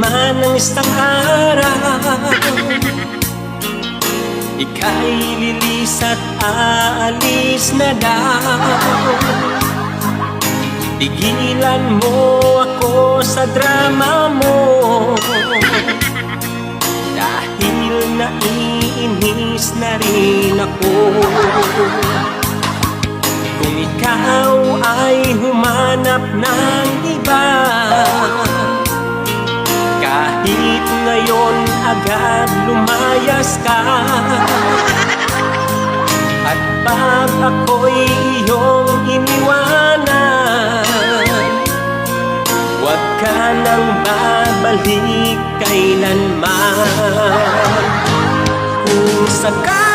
man ang isang araw Ika'y lilis at aalis na daw. Tigilan mo ako sa drama mo. Dahil naiinis na rin ako. Kung ikaw ay humanap ng iba Kahit ngayon agad lumayas ka. At pag ako'y iyong iniwanan. Huwag ka nang babalik kailanman. Kung sakaling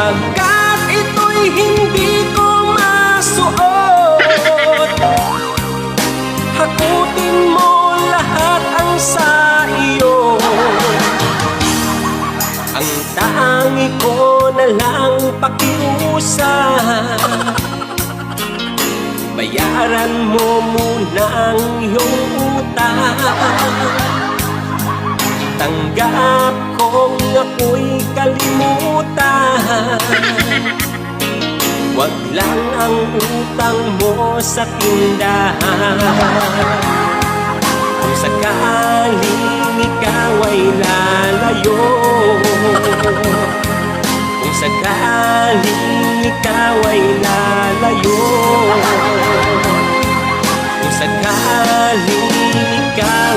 Pagkat ito'y hindi ko masuot Hakutin mo lahat ang sa iyo. Ang tangi ko na lang pakiusap Bayaran mo muna ang iyong utang Tanggap kong ako'y kalimutan Wag lang ang utang mo sa tindahan. Kung sakaling ikaw ay lalayo. Kung sakaling ikaw ay lalayo. Kung sakaling ikaw